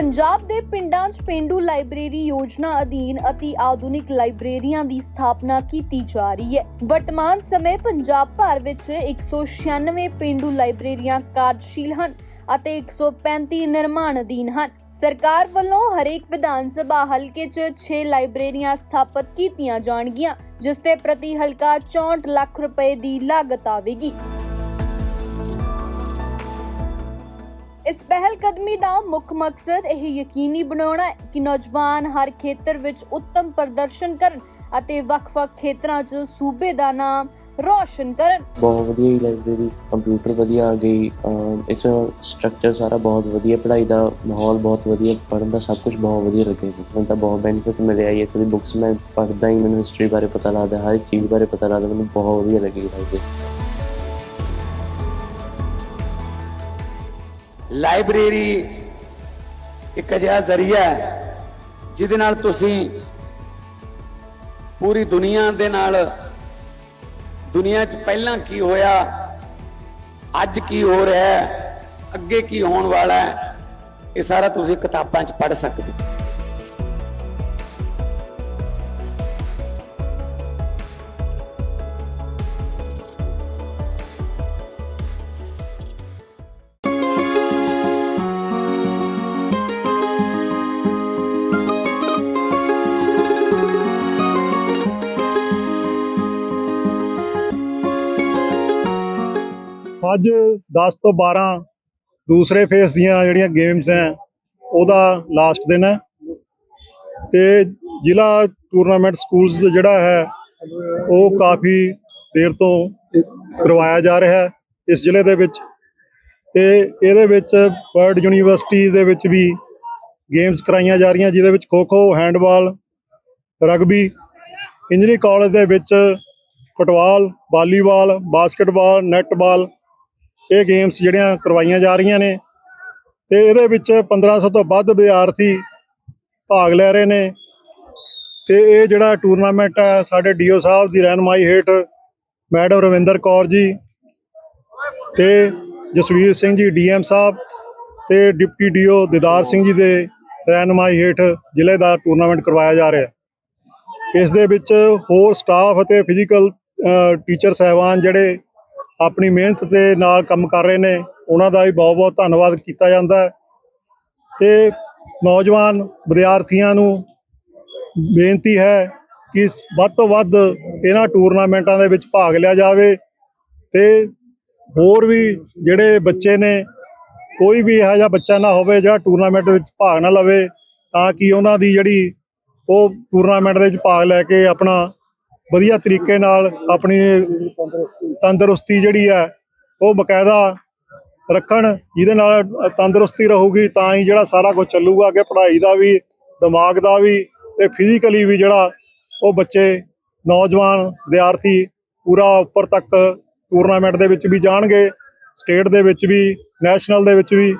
ਪੰਜਾਬ ਦੇ ਪਿੰਡਾਂ 'ਚ ਪਿੰਡੂ ਲਾਇਬ੍ਰੇਰੀ ਯੋਜਨਾ ਅਧੀਨ ਅਤੀ ਆਧੁਨਿਕ ਲਾਇਬ੍ਰੇਰੀਆਂ ਦੀ ਸਥਾਪਨਾ ਕੀਤੀ ਜਾ ਰਹੀ ਹੈ। ਵਰਤਮਾਨ ਸਮੇਂ ਪੰਜਾਬ ਭਰ ਵਿੱਚ 196 ਪਿੰਡੂ ਲਾਇਬ੍ਰੇਰੀਆਂ ਕਾਰਜਸ਼ੀਲ ਹਨ ਅਤੇ 135 ਨਿਰਮਾਣ ਅਧੀਨ ਹਨ। ਸਰਕਾਰ ਵੱਲੋਂ ਹਰੇਕ ਵਿਧਾਨ ਸਭਾ ਹਲਕੇ 'ਚ 6 ਲਾਇਬ੍ਰੇਰੀਆਂ ਸਥਾਪਿਤ ਕੀਤੀਆਂ ਜਾਣਗੀਆਂ, ਜਿਸ ਤੇ ਪ੍ਰਤੀ ਹਲਕਾ 64 ਲੱਖ ਰੁਪਏ ਦੀ ਲਾਗਤ ਆਵੇਗੀ। ਇਸ ਪਹਿਲ ਕਦਮੀ ਦਾ ਮੁੱਖ ਮਕਸਦ ਇਹ ਯਕੀਨੀ ਬਣਾਉਣਾ ਹੈ ਕਿ ਨੌਜਵਾਨ ਹਰ ਖੇਤਰ ਵਿੱਚ ਉੱਤਮ ਪ੍ਰਦਰਸ਼ਨ ਕਰਨ ਅਤੇ ਵੱਖ-ਵੱਖ ਖੇਤਰਾਂ 'ਚ ਸੂਬੇ ਦਾ ਨਾਮ ਰੌਸ਼ਨ ਕਰਨ। ਬਹੁਤ ਵਧੀਆ ਹੀ ਲਾਇਬ੍ਰੇਰੀ ਕੰਪਿਊਟਰ ਵਧੀਆ ਆ ਗਈ ਇਸ ਸਟਰਕਚਰ ਸਾਰਾ ਬਹੁਤ ਵਧੀਆ, ਪੜ੍ਹਾਈ ਦਾ ਮਾਹੌਲ ਬਹੁਤ ਵਧੀਆ, ਪੜ੍ਹਨ ਦਾ ਸਭ ਕੁਝ ਬਹੁਤ ਵਧੀਆ ਲੱਗਿਆ ਮੈਨੂੰ ਤਾਂ ਬਹੁਤ ਬੈਨੀਫਿਟ ਮਿਲਿਆ ਜੀ, ਇੱਥੋਂ ਦੀ ਬੁੱਕਸ ਮੈਂ ਪੜ੍ਹਦਾ ਹੀ, ਮੈਨੂੰ ਹਿਸਟਰੀ ਬਾਰੇ ਪਤਾ ਲੱਗਦਾ, ਹਰ ਚੀਜ਼ ਬਾਰੇ ਪਤਾ ਲੱਗਦਾ, ਮੈਨੂੰ ਬਹੁਤ ਵਧੀਆ ਲੱਗੀ ਲਾਇਬ੍ਰੇਰੀ ਲਾਇਬ੍ਰੇਰੀ ਇੱਕ ਅਜਿਹਾ ਜ਼ਰੀਆ ਹੈ, ਜਿਹਦੇ ਨਾਲ ਤੁਸੀਂ ਪੂਰੀ ਦੁਨੀਆ ਦੇ ਨਾਲ ਦੁਨੀਆ 'ਚ ਪਹਿਲਾਂ ਕੀ ਹੋਇਆ, ਅੱਜ ਕੀ ਹੋ ਰਿਹਾ ਹੈ, ਅੱਗੇ ਕੀ ਹੋਣ ਵਾਲਾ ਹੈ, ਇਹ ਸਾਰਾ ਤੁਸੀਂ ਕਿਤਾਬਾਂ 'ਚ ਪੜ੍ਹ ਸਕਦੇ ਹੋ। ਅੱਜ 10 ਤੋਂ 12 ਦੂਸਰੇ ਫੇਸ ਦੀਆਂ ਜਿਹੜੀਆਂ ਗੇਮਸ ਹੈ, ਉਹਦਾ ਲਾਸਟ ਦਿਨ ਹੈ। ਤੇ ਜ਼ਿਲ੍ਹਾ ਟੂਰਨਾਮੈਂਟ ਸਕੂਲਸ ਜਿਹੜਾ ਹੈ, ਉਹ ਕਾਫੀ ਦੇਰ ਤੋਂ ਕਰਵਾਇਆ ਜਾ ਰਿਹਾ ਹੈ ਇਸ ਜ਼ਿਲ੍ਹੇ ਦੇ ਵਿੱਚ। ਤੇ ਇਹਦੇ ਵਿੱਚ ਵਰਲਡ ਯੂਨੀਵਰਸਿਟੀ ਦੇ ਵਿੱਚ ਵੀ ਗੇਮਸ ਕਰਾਈਆਂ ਜਾ ਰਹੀਆਂ, ਜਿਹਦੇ ਵਿੱਚ kho kho handball rugby engineering college ਦੇ ਵਿੱਚ ਫੁੱਟਬਾਲ, ਵਾਲੀਬਾਲ ਬਾਸਕਟਬਾਲ ਨੈਟਬਾਲ ਇਹ ਗੇਮਸ ਜਿਹੜੀਆਂ ਕਰਵਾਈਆਂ ਜਾ ਰਹੀਆਂ ਨੇ ਤੇ ਇਹਦੇ ਵਿੱਚ 1500 ਤੋਂ ਵੱਧ ਵਿਦਿਆਰਥੀ ਭਾਗ ਲੈ ਰਹੇ ਨੇ ਤੇ ਇਹ ਜਿਹੜਾ ਟੂਰਨਾਮੈਂਟ ਹੈ ਸਾਡੇ ਡੀਓ ਸਾਹਿਬ ਦੀ ਰਹਿਨਮਾਈ ਹੇਠ ਮੈਡਮ ਰਵਿੰਦਰ ਕੌਰ ਜੀ ਤੇ ਜਸਵੀਰ ਸਿੰਘ ਜੀ, ਡੀਐਮ ਸਾਹਿਬ ਤੇ ਡਿਪਟੀ ਡੀਓ ਦਿਦਾਰ ਸਿੰਘ ਜੀ ਦੇ ਰਹਿਨਮਾਈ ਹੇਠ ਜ਼ਿਲ੍ਹੇ ਦਾ ਟੂਰਨਾਮੈਂਟ ਕਰਵਾਇਆ ਜਾ ਰਿਹਾ। ਹੈ ਇਸ ਦੇ ਵਿੱਚ ਹੋਰ ਸਟਾਫ ਅਤੇ ਫਿਜ਼ੀਕਲ ਟੀਚਰ ਸਹਿਬਾਨ ਜਿਹੜੇ ਆਪਣੀ ਮਿਹਨਤ ਦੇ ਨਾਲ ਕੰਮ ਕਰ ਰਹੇ ਨੇ, ਉਹਨਾਂ ਦਾ ਵੀ ਬਹੁਤ-ਬਹੁਤ ਧੰਨਵਾਦ ਕੀਤਾ ਜਾਂਦਾ ਹੈ। ਤੇ ਨੌਜਵਾਨ ਵਿਦਿਆਰਥੀਆਂ ਨੂੰ ਬੇਨਤੀ ਹੈ ਕਿ ਵੱਧ ਤੋਂ ਵੱਧ ਇਹਨਾਂ ਟੂਰਨਾਮੈਂਟਾਂ ਦੇ ਵਿੱਚ ਭਾਗ ਲਿਆ ਜਾਵੇ ਤੇ ਹੋਰ ਵੀ ਜਿਹੜੇ ਬੱਚੇ ਨੇ, ਕੋਈ ਵੀ ਇਹੋ ਜਿਹਾ ਬੱਚਾ ਨਾ ਹੋਵੇ ਜਿਹੜਾ ਟੂਰਨਾਮੈਂਟ ਵਿੱਚ ਭਾਗ ਨਾ ਲਵੇ, ਤਾਂ ਕਿ ਉਹਨਾਂ ਦੀ ਜਿਹੜੀ ਉਹ ਟੂਰਨਾਮੈਂਟ ਦੇ ਵਿੱਚ ਭਾਗ ਲੈ ਕੇ ਆਪਣਾ ਵਧੀਆ ਤਰੀਕੇ ਨਾਲ ਆਪਣੀ ਤੰਦਰੁਸਤੀ ਜਿਹੜੀ ਹੈ, ਉਹ ਬਕਾਇਦਾ ਰੱਖਣ, ਜਿਹਦੇ ਨਾਲ ਤੰਦਰੁਸਤੀ ਰਹੂਗੀ, ਤਾਂ ਹੀ ਜਿਹੜਾ ਸਾਰਾ ਕੁਝ ਚੱਲੂਗਾ, ਅੱਗੇ ਪੜ੍ਹਾਈ ਦਾ ਵੀ, ਦਿਮਾਗ ਦਾ ਵੀ, ਤੇ ਫਿਜ਼ੀਕਲੀ ਵੀ ਜਿਹੜਾ ਉਹ ਬੱਚੇ, ਨੌਜਵਾਨ ਵਿਦਿਆਰਥੀ ਪੂਰਾ ਉੱਪਰ ਤੱਕ ਟੂਰਨਾਮੈਂਟ ਦੇ ਵਿੱਚ ਵੀ ਜਾਣਗੇ ਸਟੇਟ ਦੇ ਵਿੱਚ ਵੀ ਨੈਸ਼ਨਲ ਦੇ ਵਿੱਚ ਵੀ,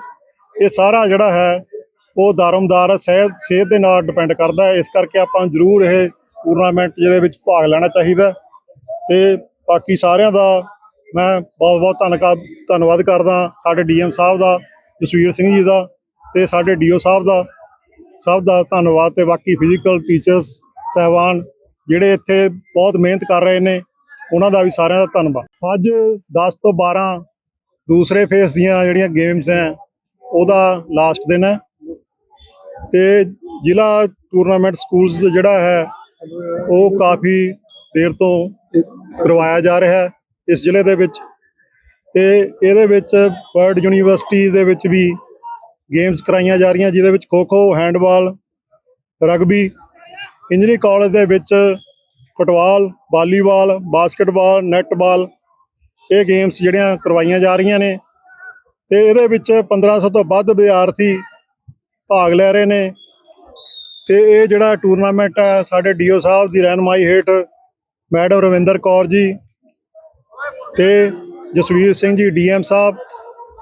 ਇਹ ਸਾਰਾ ਜਿਹੜਾ ਹੈ, ਉਹ ਦਾਰਮਦਾਰ ਸਿਹਤ ਸਿਹਤ ਦੇ ਨਾਲ ਡਿਪੈਂਡ ਕਰਦਾ ਹੈ। ਇਸ ਕਰਕੇ ਆਪਾਂ ਜ਼ਰੂਰ ਇਹ ਟੂਰਨਾਮੈਂਟ ਜਿਹਦੇ ਵਿੱਚ ਭਾਗ ਲੈਣਾ ਚਾਹੀਦਾ ਹੈ। ਤੇ ਬਾਕੀ ਸਾਰਿਆਂ ਦਾ ਮੈਂ ਬਹੁਤ ਬਹੁਤ ਧੰਨਵਾਦ ਧੰਨਵਾਦ ਕਰਦਾ ਸਾਡੇ ਡੀਐਮ ਸਾਹਿਬ ਦਾ, ਜਸਵੀਰ ਸਿੰਘ ਜੀ ਦਾ ਤੇ ਸਾਡੇ ਡੀਓ ਸਾਹਿਬ ਦਾ, ਸਭ ਦਾ ਧੰਨਵਾਦ ਤੇ ਬਾਕੀ ਫਿਜ਼ੀਕਲ ਟੀਚਰਸ ਸਹਿਬਾਨ ਜਿਹੜੇ ਇੱਥੇ ਬਹੁਤ ਮਿਹਨਤ ਕਰ ਰਹੇ ਨੇ, ਉਹਨਾਂ ਦਾ ਵੀ ਸਾਰਿਆਂ ਦਾ ਧੰਨਵਾਦ ਅੱਜ 10 ਤੋਂ 12 ਦੂਸਰੇ ਫੇਸ ਦੀਆਂ ਜਿਹੜੀਆਂ ਗੇਮਸ ਹੈ, ਉਹਦਾ ਲਾਸਟ ਦਿਨ ਹੈ ਤੇ ਜ਼ਿਲ੍ਹਾ ਟੂਰਨਾਮੈਂਟ ਸਕੂਲਸ ਜਿਹੜਾ ਹੈ ਉਹ ਕਾਫੀ ਦੇਰ ਤੋਂ ਕਰਵਾਇਆ ਜਾ ਰਿਹਾ ਹੈ ਇਸ ਜ਼ਿਲ੍ਹੇ ਦੇ ਵਿੱਚ ਤੇ ਇਹਦੇ ਵਿੱਚ ਵਰਲਡ ਯੂਨੀਵਰਸਿਟੀ ਦੇ ਵਿੱਚ ਵੀ ਗੇਮਸ ਕਰਾਈਆਂ ਜਾ ਰਹੀਆਂ, ਜਿਹਦੇ ਵਿੱਚ kho kho handball, rugby engineering college ਦੇ ਵਿੱਚ ਫੁੱਟਬਾਲ, ਵਾਲੀਬਾਲ, ਬਾਸਕਟਬਾਲ, ਨੈਟਬਾਲ ਇਹ ਗੇਮਸ ਜਿਹੜੀਆਂ ਕਰਵਾਈਆਂ ਜਾ ਰਹੀਆਂ ਨੇ ਤੇ ਇਹਦੇ ਵਿੱਚ 1500 ਤੋਂ ਵੱਧ ਵਿਦਿਆਰਥੀ ਭਾਗ ਲੈ ਰਹੇ ਨੇ। ਤੇ ਇਹ ਜਿਹੜਾ ਟੂਰਨਾਮੈਂਟ ਹੈ ਸਾਡੇ ਡੀਓ ਸਾਹਿਬ ਦੀ ਰਹਿਨਮਾਈ ਹੇਠ ਮੈਡਮ ਰਵਿੰਦਰ ਕੌਰ ਜੀ ਤੇ ਜਸਵੀਰ ਸਿੰਘ ਜੀ, ਡੀਐਮ ਸਾਹਿਬ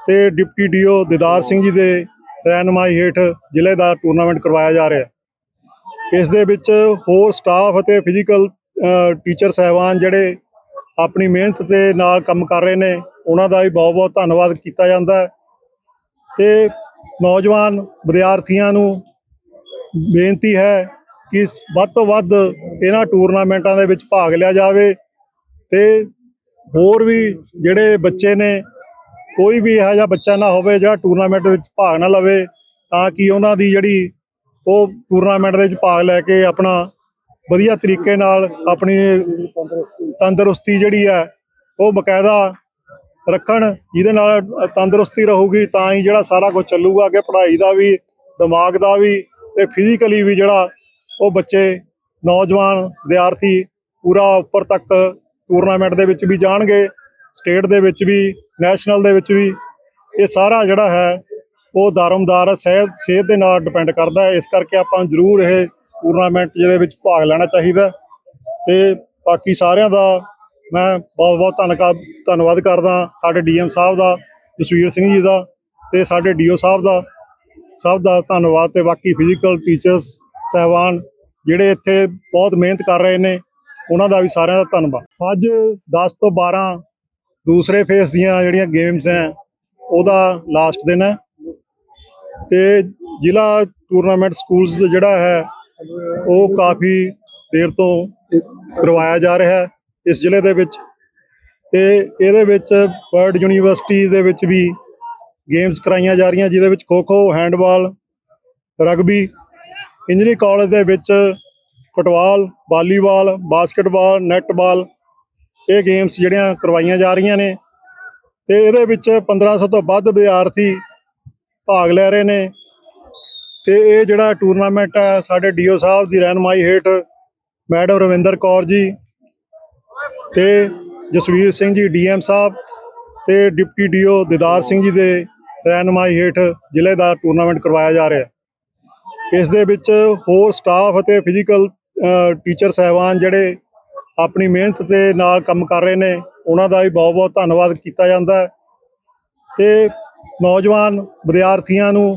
ਤੇ ਡਿਪਟੀ ਡੀਓ ਦਿਦਾਰ ਸਿੰਘ ਜੀ ਦੇ ਰਹਿਨਮਾਈ ਹੇਠ ਜ਼ਿਲ੍ਹੇ ਦਾ ਟੂਰਨਾਮੈਂਟ ਕਰਵਾਇਆ ਜਾ ਰਿਹਾ ਹੈ। ਇਸ ਦੇ ਵਿੱਚ ਹੋਰ ਸਟਾਫ ਅਤੇ ਫਿਜ਼ੀਕਲ ਟੀਚਰ ਸਹਿਬਾਨ ਜਿਹੜੇ ਆਪਣੀ ਮਿਹਨਤ ਦੇ ਨਾਲ ਕੰਮ ਕਰ ਰਹੇ ਨੇ, ਉਹਨਾਂ ਦਾ ਵੀ ਬਹੁਤ-ਬਹੁਤ ਧੰਨਵਾਦ ਕੀਤਾ ਜਾਂਦਾ ਹੈ। ਤੇ ਨੌਜਵਾਨ ਵਿਦਿਆਰਥੀਆਂ ਨੂੰ ਬੇਨਤੀ ਹੈ ਕਿ ਵੱਧ ਤੋਂ ਵੱਧ ਇਹਨਾਂ ਟੂਰਨਾਮੈਂਟਾਂ ਦੇ ਵਿੱਚ ਭਾਗ ਲਿਆ ਜਾਵੇ ਤੇ ਹੋਰ ਵੀ ਜਿਹੜੇ ਬੱਚੇ ਨੇ, ਕੋਈ ਵੀ ਇਹੋ ਜਿਹਾ ਬੱਚਾ ਨਾ ਹੋਵੇ ਜਿਹੜਾ ਟੂਰਨਾਮੈਂਟ ਵਿੱਚ ਭਾਗ ਨਾ ਲਵੇ, ਤਾਂ ਕਿ ਉਹਨਾਂ ਦੀ ਜਿਹੜੀ ਉਹ ਟੂਰਨਾਮੈਂਟ ਦੇ ਵਿੱਚ ਭਾਗ ਲੈ ਕੇ ਆਪਣਾ ਵਧੀਆ ਤਰੀਕੇ ਨਾਲ ਆਪਣੀ ਤੰਦਰੁਸਤੀ ਜਿਹੜੀ ਹੈ ਉਹ ਬਕਾਇਦਾ ਰੱਖਣ, ਜਿਹਦੇ ਨਾਲ ਤੰਦਰੁਸਤੀ ਰਹੂਗੀ, ਤਾਂ ਹੀ ਜਿਹੜਾ ਸਾਰਾ ਕੁਝ ਚੱਲੂਗਾ, ਅੱਗੇ ਪੜ੍ਹਾਈ ਦਾ ਵੀ, ਦਿਮਾਗ ਦਾ ਵੀ ਤੇ ਫਿਜ਼ੀਕਲੀ ਵੀ ਜਿਹੜਾ ਉਹ ਬੱਚੇ, ਨੌਜਵਾਨ ਵਿਦਿਆਰਥੀ ਪੂਰਾ ਉੱਪਰ ਤੱਕ ਟੂਰਨਾਮੈਂਟ ਦੇ ਵਿੱਚ ਵੀ ਜਾਣਗੇ ਸਟੇਟ ਦੇ ਵਿੱਚ ਵੀ ਨੈਸ਼ਨਲ ਦੇ ਵਿੱਚ ਵੀ, ਇਹ ਸਾਰਾ ਜਿਹੜਾ ਹੈ, ਉਹ ਦਾਰਮਦਾਰ ਸਿਹਤ ਸਿਹਤ ਦੇ ਨਾਲ ਡਿਪੈਂਡ ਕਰਦਾ ਹੈ। ਇਸ ਕਰਕੇ ਆਪਾਂ ਜ਼ਰੂਰ ਇਹ ਟੂਰਨਾਮੈਂਟ ਜਿਹਦੇ ਵਿੱਚ ਭਾਗ ਲੈਣਾ ਚਾਹੀਦਾ ਤੇ ਬਾਕੀ ਸਾਰਿਆਂ ਦਾ ਮੈਂ ਬਹੁਤ ਬਹੁਤ ਧੰਨਵਾਦ ਧੰਨਵਾਦ ਕਰਦਾ ਸਾਡੇ ਡੀਐਮ ਸਾਹਿਬ ਦਾ, ਜਸਵੀਰ ਸਿੰਘ ਜੀ ਦਾ ਤੇ ਸਾਡੇ ਡੀਓ ਸਾਹਿਬ ਦਾ। ਸਭ ਦਾ ਧੰਨਵਾਦ ਤੇ ਬਾਕੀ ਫਿਜ਼ੀਕਲ ਟੀਚਰਸ ਸਹਿਬਾਨ ਜਿਹੜੇ ਇੱਥੇ ਬਹੁਤ ਮਿਹਨਤ ਕਰ ਰਹੇ ਨੇ, ਉਹਨਾਂ ਦਾ ਵੀ ਸਾਰਿਆਂ ਦਾ ਧੰਨਵਾਦ। ਅੱਜ 10 ਤੋਂ 12 ਦੂਸਰੇ ਫੇਸ ਦੀਆਂ ਜਿਹੜੀਆਂ ਗੇਮਸ ਹੈ, ਉਹਦਾ ਲਾਸਟ ਦਿਨ ਹੈ। ਤੇ ਜ਼ਿਲ੍ਹਾ ਟੂਰਨਾਮੈਂਟ ਸਕੂਲਸ ਜਿਹੜਾ ਹੈ, ਉਹ ਕਾਫੀ ਦੇਰ ਤੋਂ ਕਰਵਾਇਆ ਜਾ ਰਿਹਾ ਹੈ ਇਸ ਜ਼ਿਲ੍ਹੇ ਦੇ ਵਿੱਚ। ਤੇ ਇਹਦੇ ਵਿੱਚ ਵਰਲਡ ਯੂਨੀਵਰਸਿਟੀ ਦੇ ਵਿੱਚ ਵੀ ਗੇਮਸ ਕਰਾਈਆਂ ਜਾ ਰਹੀਆਂ, ਜਿਹਦੇ ਵਿੱਚ kho kho handball, rugby engineering college ਦੇ ਵਿੱਚ ਫੁੱਟਬਾਲ, ਵਾਲੀਬਾਲ, ਬਾਸਕਟਬਾਲ, ਨੈਟਬਾਲ, ਇਹ ਗੇਮਸ ਜਿਹੜੀਆਂ ਕਰਵਾਈਆਂ ਜਾ ਰਹੀਆਂ ਨੇ। ਤੇ ਇਹਦੇ ਵਿੱਚ 1500 ਤੋਂ ਵੱਧ ਵਿਦਿਆਰਥੀ ਭਾਗ ਲੈ ਰਹੇ ਨੇ। ਤੇ ਇਹ ਜਿਹੜਾ ਟੂਰਨਾਮੈਂਟ ਹੈ, ਸਾਡੇ ਡੀਓ ਸਾਹਿਬ ਦੀ ਰਹਿਨਮਾਈ ਹੇਠ ਮੈਡਮ ਰਵਿੰਦਰ ਕੌਰ ਜੀ ਤੇ ਜਸਵੀਰ ਸਿੰਘ ਜੀ ਡੀਐਮ ਸਾਹਿਬ ਤੇ ਡਿਪਟੀ ਡੀਓ ਦਿਦਾਰ ਸਿੰਘ ਜੀ ਦੇ ਰਹਿਨਮਾਈ ਹੇਠ ਜ਼ਿਲ੍ਹੇ ਦਾ ਟੂਰਨਾਮੈਂਟ ਕਰਵਾਇਆ ਜਾ ਰਿਹਾ ਹੈ। ਇਸ ਦੇ ਵਿੱਚ ਹੋਰ ਸਟਾਫ ਅਤੇ ਫਿਜ਼ੀਕਲ ਟੀਚਰ ਸਹਿਬਾਨ ਜਿਹੜੇ ਆਪਣੀ ਮਿਹਨਤ ਦੇ ਨਾਲ ਕੰਮ ਕਰ ਰਹੇ ਨੇ, ਉਹਨਾਂ ਦਾ ਵੀ ਬਹੁਤ-ਬਹੁਤ ਧੰਨਵਾਦ ਕੀਤਾ ਜਾਂਦਾ ਹੈ। ਤੇ ਨੌਜਵਾਨ ਵਿਦਿਆਰਥੀਆਂ ਨੂੰ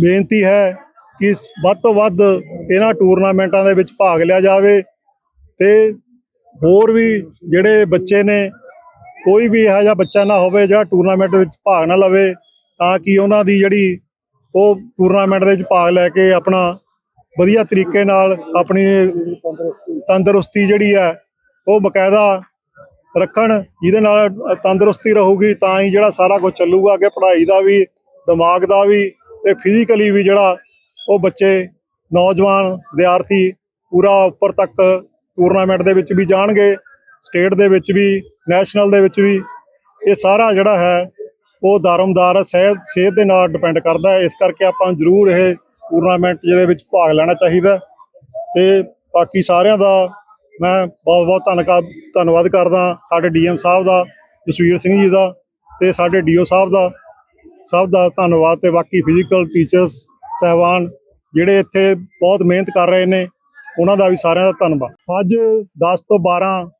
ਬੇਨਤੀ ਹੈ ਕਿ ਵੱਧ ਤੋਂ ਵੱਧ ਇਹਨਾਂ ਟੂਰਨਾਮੈਂਟਾਂ ਦੇ ਵਿੱਚ ਭਾਗ ਲਿਆ ਜਾਵੇ ਤੇ ਹੋਰ ਵੀ ਜਿਹੜੇ ਬੱਚੇ ਨੇ ਕੋਈ ਵੀ ਇਹੋ ਜਿਹਾ ਬੱਚਾ ਨਾ ਹੋਵੇ ਜਿਹੜਾ ਟੂਰਨਾਮੈਂਟ ਵਿੱਚ ਭਾਗ ਨਾ ਲਵੇ, ਤਾਂ ਕਿ ਉਹਨਾਂ ਦੀ ਜਿਹੜੀ ਉਹ ਟੂਰਨਾਮੈਂਟ ਦੇ ਵਿੱਚ ਭਾਗ ਲੈ ਕੇ ਆਪਣਾ ਵਧੀਆ ਤਰੀਕੇ ਨਾਲ ਆਪਣੀ ਤੰਦਰੁਸਤੀ ਜਿਹੜੀ ਹੈ, ਉਹ ਬਕਾਇਦਾ ਰੱਖਣ, ਜਿਹਦੇ ਨਾਲ ਤੰਦਰੁਸਤੀ ਰਹੂਗੀ, ਤਾਂ ਹੀ ਜਿਹੜਾ ਸਾਰਾ ਕੁਝ ਚੱਲੂਗਾ, ਅੱਗੇ ਪੜ੍ਹਾਈ ਦਾ ਵੀ, ਦਿਮਾਗ ਦਾ ਵੀ ਤੇ ਫਿਜ਼ੀਕਲੀ ਵੀ ਜਿਹੜਾ ਉਹ ਬੱਚੇ, ਨੌਜਵਾਨ ਵਿਦਿਆਰਥੀ ਪੂਰਾ ਉੱਪਰ ਤੱਕ ਟੂਰਨਾਮੈਂਟ ਦੇ ਵਿੱਚ ਵੀ ਜਾਣਗੇ ਸਟੇਟ ਦੇ ਵਿੱਚ ਵੀ ਨੈਸ਼ਨਲ ਦੇ ਵਿੱਚ ਵੀ ਇਹ ਸਾਰਾ ਜਿਹੜਾ ਹੈ, ਉਹ ਦਾਰਮਦਾਰ ਸਿਹਤ ਸਿਹਤ ਦੇ ਨਾਲ ਡਿਪੈਂਡ ਕਰਦਾ ਹੈ। ਇਸ ਕਰਕੇ ਆਪਾਂ ਜ਼ਰੂਰ ਇਹ ਟੂਰਨਾਮੈਂਟ ਜਿਹਦੇ ਵਿੱਚ ਭਾਗ ਲੈਣਾ ਚਾਹੀਦਾ ਤੇ ਬਾਕੀ ਸਾਰਿਆਂ ਦਾ ਮੈਂ ਬਹੁਤ ਬਹੁਤ ਧੰਨਵਾਦ ਧੰਨਵਾਦ ਕਰਦਾ ਸਾਡੇ ਡੀਐਮ ਸਾਹਿਬ ਦਾ, ਜਸਵੀਰ ਸਿੰਘ ਜੀ ਦਾ ਤੇ ਸਾਡੇ ਡੀਓ ਸਾਹਿਬ ਦਾ। ਸਭ ਦਾ ਧੰਨਵਾਦ ਤੇ ਬਾਕੀ ਫਿਜ਼ੀਕਲ ਟੀਚਰਸ ਸਹਿਬਾਨ ਜਿਹੜੇ ਇੱਥੇ ਬਹੁਤ ਮਿਹਨਤ ਕਰ ਰਹੇ ਨੇ, ਉਹਨਾਂ ਦਾ ਵੀ ਸਾਰਿਆਂ ਦਾ ਧੰਨਵਾਦ। ਅੱਜ 10 ਤੋਂ 12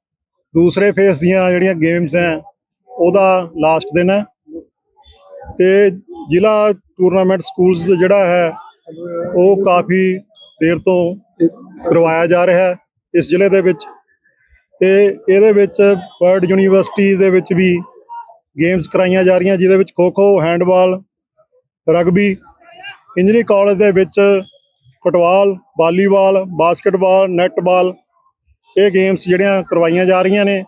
ਦੂਸਰੇ ਫੇਸ ਦੀਆਂ ਜਿਹੜੀਆਂ ਗੇਮਸ ਹੈ, ਉਹਦਾ ਲਾਸਟ ਦਿਨ ਹੈ। ਤੇ ਜ਼ਿਲ੍ਹਾ ਟੂਰਨਾਮੈਂਟ ਸਕੂਲਸ ਜਿਹੜਾ ਹੈ, ਉਹ ਕਾਫੀ ਦੇਰ ਤੋਂ ਕਰਵਾਇਆ ਜਾ ਰਿਹਾ ਹੈ ਇਸ ਜ਼ਿਲ੍ਹੇ ਦੇ ਵਿੱਚ। ਤੇ ਇਹਦੇ ਵਿੱਚ ਵਰਲਡ ਯੂਨੀਵਰਸਿਟੀ ਦੇ ਵਿੱਚ ਵੀ ਗੇਮਸ ਕਰਾਈਆਂ ਜਾ ਰਹੀਆਂ, ਜਿਹਦੇ ਵਿੱਚ kho kho handball rugby engineering college ਦੇ ਵਿੱਚ ਫੁੱਟਬਾਲ, ਵਾਲੀਬਾਲ ਬਾਸਕਟਬਾਲ ਨੈਟਬਾਲ ਇਹ ਗੇਮਸ ਜਿਹੜੀਆਂ ਕਰਵਾਈਆਂ ਜਾ ਰਹੀਆਂ ਨੇ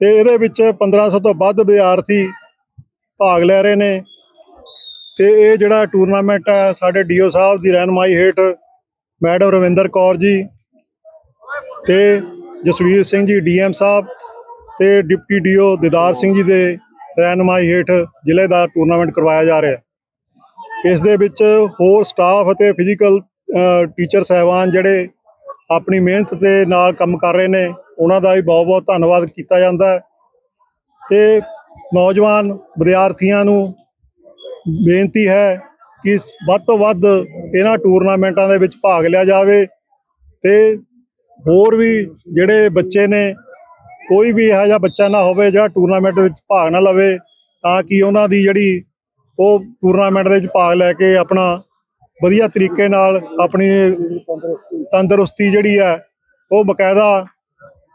ਤੇ ਇਹਦੇ ਵਿੱਚ 1500 ਤੋਂ ਵੱਧ ਵਿਦਿਆਰਥੀ ਭਾਗ ਲੈ ਰਹੇ ਨੇ ਤੇ ਇਹ ਜਿਹੜਾ ਟੂਰਨਾਮੈਂਟ ਹੈ ਸਾਡੇ ਡੀਓ ਸਾਹਿਬ ਦੀ ਰਹਿਨਮਾਈ ਹੇਠ ਮੈਡਮ ਰਵਿੰਦਰ ਕੌਰ ਜੀ ਤੇ ਜਸਵੀਰ ਸਿੰਘ ਜੀ, ਡੀਐਮ ਸਾਹਿਬ ਤੇ ਡਿਪਟੀ ਡੀਓ ਦਿਦਾਰ ਸਿੰਘ ਜੀ ਦੇ ਰਹਿਨਮਾਈ ਹੇਠ ਜ਼ਿਲ੍ਹੇ ਦਾ ਟੂਰਨਾਮੈਂਟ ਕਰਵਾਇਆ ਜਾ ਰਿਹਾ। ਹੈ ਇਸ ਦੇ ਵਿੱਚ ਹੋਰ ਸਟਾਫ ਅਤੇ ਫਿਜ਼ੀਕਲ ਟੀਚਰ ਸਹਿਬਾਨ ਜਿਹੜੇ ਆਪਣੀ ਮਿਹਨਤ ਦੇ ਨਾਲ ਕੰਮ ਕਰ ਰਹੇ ਨੇ, ਉਹਨਾਂ ਦਾ ਵੀ ਬਹੁਤ ਬਹੁਤ ਧੰਨਵਾਦ ਕੀਤਾ ਜਾਂਦਾ ਹੈ। ਤੇ ਨੌਜਵਾਨ ਵਿਦਿਆਰਥੀਆਂ ਨੂੰ ਬੇਨਤੀ ਹੈ ਕਿ ਵੱਧ ਤੋਂ ਵੱਧ ਇਹਨਾਂ ਟੂਰਨਾਮੈਂਟਾਂ ਦੇ ਵਿੱਚ ਭਾਗ ਲਿਆ ਜਾਵੇ ਤੇ ਹੋਰ ਵੀ ਜਿਹੜੇ ਬੱਚੇ ਨੇ, ਕੋਈ ਵੀ ਇਹੋ ਜਿਹਾ ਬੱਚਾ ਨਾ ਹੋਵੇ ਜਿਹੜਾ ਟੂਰਨਾਮੈਂਟ ਵਿੱਚ ਭਾਗ ਨਾ ਲਵੇ, ਤਾਂ ਕਿ ਉਹਨਾਂ ਦੀ ਜਿਹੜੀ ਉਹ ਟੂਰਨਾਮੈਂਟ ਦੇ ਵਿੱਚ ਭਾਗ ਲੈ ਕੇ ਆਪਣਾ ਵਧੀਆ ਤਰੀਕੇ ਨਾਲ ਆਪਣੀ ਤੰਦਰੁਸਤੀ ਜਿਹੜੀ ਹੈ, ਉਹ ਬਕਾਇਦਾ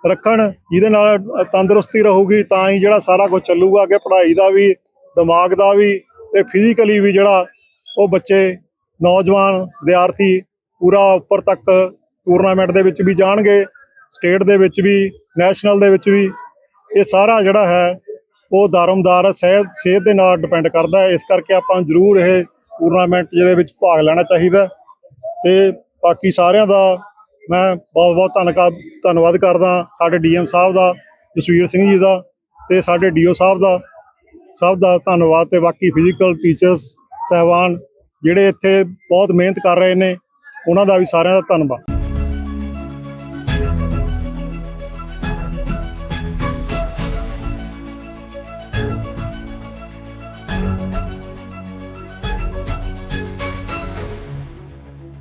ਰੱਖਣ, ਜਿਹਦੇ ਨਾਲ ਤੰਦਰੁਸਤੀ ਰਹੂਗੀ, ਤਾਂ ਹੀ ਜਿਹੜਾ ਸਾਰਾ ਕੁਝ ਚੱਲੂਗਾ, ਅੱਗੇ ਪੜ੍ਹਾਈ ਦਾ ਵੀ, ਦਿਮਾਗ ਦਾ ਵੀ, ਤੇ ਫਿਜ਼ੀਕਲੀ ਵੀ ਜਿਹੜਾ ਉਹ ਬੱਚੇ, ਨੌਜਵਾਨ ਵਿਦਿਆਰਥੀ ਪੂਰਾ ਉੱਪਰ ਤੱਕ ਟੂਰਨਾਮੈਂਟ ਦੇ ਵਿੱਚ ਵੀ ਜਾਣਗੇ ਸਟੇਟ ਦੇ ਵਿੱਚ ਵੀ ਨੈਸ਼ਨਲ ਦੇ ਵਿੱਚ ਵੀ, ਇਹ ਸਾਰਾ ਜਿਹੜਾ ਹੈ, ਉਹ ਦਾਰਮਦਾਰ ਸਿਹਤ ਸਿਹਤ ਦੇ ਨਾਲ ਡਿਪੈਂਡ ਕਰਦਾ ਹੈ। ਇਸ ਕਰਕੇ ਆਪਾਂ ਜ਼ਰੂਰ ਇਹ ਟੂਰਨਾਮੈਂਟ ਜਿਹਦੇ ਵਿੱਚ ਭਾਗ ਲੈਣਾ ਚਾਹੀਦਾ ਤੇ ਬਾਕੀ ਸਾਰਿਆਂ ਦਾ ਮੈਂ ਬਹੁਤ ਬਹੁਤ ਧੰਨਵਾਦ ਧੰਨਵਾਦ ਕਰਦਾ ਸਾਡੇ ਡੀਐਮ ਸਾਹਿਬ ਦਾ, ਜਸਵੀਰ ਸਿੰਘ ਜੀ ਦਾ ਤੇ ਸਾਡੇ ਡੀਓ ਸਾਹਿਬ ਦਾ, ਸਭ ਦਾ ਧੰਨਵਾਦ ਤੇ ਬਾਕੀ ਫਿਜ਼ੀਕਲ ਟੀਚਰਸ ਸਹਿਬਾਨ ਜਿਹੜੇ ਇੱਥੇ ਬਹੁਤ ਮਿਹਨਤ ਕਰ ਰਹੇ ਨੇ, ਉਹਨਾਂ ਦਾ ਵੀ ਸਾਰਿਆਂ ਦਾ ਧੰਨਵਾਦ।